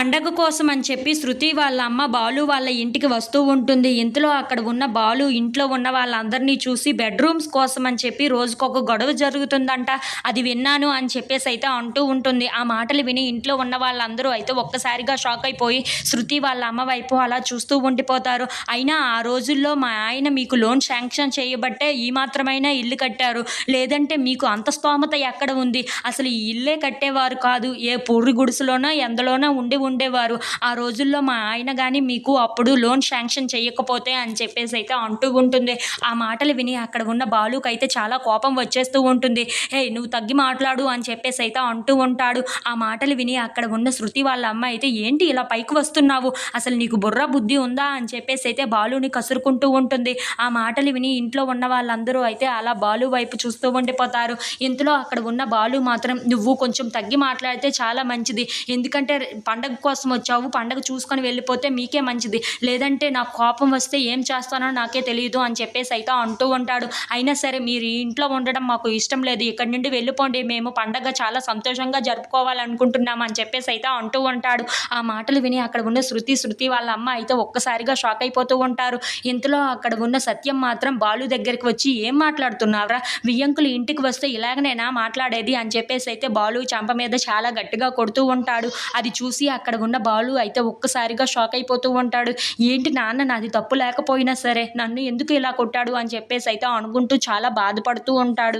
పండగ కోసం అని చెప్పి శృతి వాళ్ళ అమ్మ బాలు వాళ్ళ ఇంటికి వస్తూ ఉంటుంది. ఇంతలో అక్కడ ఉన్న బాలు ఇంట్లో ఉన్న వాళ్ళందరినీ చూసి బెడ్రూమ్స్ కోసం అని చెప్పి రోజుకొక గొడవ జరుగుతుందంట. అది విన్నాను అని చెప్పేసి అయితే అంటూ ఉంటుంది. ఆ మాటలు విని ఇంట్లో ఉన్న వాళ్ళందరూ అయితే ఒక్కసారిగా షాక్ అయిపోయి శృతి వాళ్ళ అమ్మ వైపు అలా చూస్తూ ఉండిపోతారు. అయినా ఆ రోజుల్లో మా ఆయన మీకు లోన్ శాంక్షన్ చేయబట్టే ఈ మాత్రమైనా ఇల్లు కట్టారు. లేదంటే మీకు అంత స్తోమత ఎక్కడ ఉంది? అసలు ఈ ఇల్లే కట్టేవారు కాదు. ఏ పూరి గుడిసెలోనో ఎందులోనో ఉండి ఉండేవారు. ఆ రోజుల్లో మా ఆయన కానీ మీకు అప్పుడు లోన్ శాంక్షన్ చేయకపోతే అని చెప్పేసి అయితే అంటూ ఉంటుంది. ఆ మాటలు విని అక్కడ ఉన్న బాలుకి అయితే చాలా కోపం వచ్చేస్తూ ఉంటుంది. హే నువ్వు తగ్గి మాట్లాడు అని చెప్పేసి అయితే అంటూ ఉంటాడు. ఆ మాటలు విని అక్కడ ఉన్న శృతి వాళ్ళ అమ్మ అయితే ఏంటి ఇలా పైకి వస్తున్నావు? అసలు నీకు బుర్ర బుద్ధి ఉందా? అని చెప్పేసి అయితే బాలుని కసురుకుంటూ ఉంటుంది. ఆ మాటలు విని ఇంట్లో ఉన్న వాళ్ళందరూ అయితే అలా బాలు వైపు చూస్తూ ఉండిపోతారు. ఇంతలో అక్కడ ఉన్న బాలు మాత్రం నువ్వు కొంచెం తగ్గి మాట్లాడితే చాలా మంచిది. ఎందుకంటే పండగ కోసం వచ్చావు పండగ చూసుకొని వెళ్ళిపోతే మీకే మంచిది. లేదంటే నాకు కోపం వస్తే ఏం చేస్తానో నాకే తెలియదు అని చెప్పేసి అయితే అంటూ ఉంటాడు. అయినా సరే మీరు ఇంట్లో ఉండడం మాకు ఇష్టం లేదు. ఇక్కడి నుండి వెళ్ళిపోండి. మేము పండగ చాలా సంతోషంగా జరుపుకోవాలనుకుంటున్నాం అని చెప్పేసి అయితే అంటూ ఉంటాడు. ఆ మాటలు విని అక్కడ ఉన్న శృతి శృతి వాళ్ళ అమ్మ అయితే ఒక్కసారిగా షాక్ అయిపోతూ ఉంటారు. ఇంతలో అక్కడ ఉన్న సత్యం మాత్రం బాలు దగ్గరికి వచ్చి ఏం మాట్లాడుతున్నావురా? వియ్యంకులు ఇంటికి వస్తే ఇలాగనేనా మాట్లాడేది? అని చెప్పేసి అయితే బాలు చంప మీద చాలా గట్టిగా కొడుతూ ఉంటాడు. అది చూసి అక్కడ ఉన్న బాలు అయితే ఒక్కసారిగా షాక్ అయిపోతూ ఉంటాడు. ఏంటి నాన్న నాది తప్పు లేకపోయినా సరే నన్ను ఎందుకు ఇలా కొట్టాడు అని చెప్పేసి అయితే అనుకుంటూ చాలా బాధపడుతూ ఉంటాడు.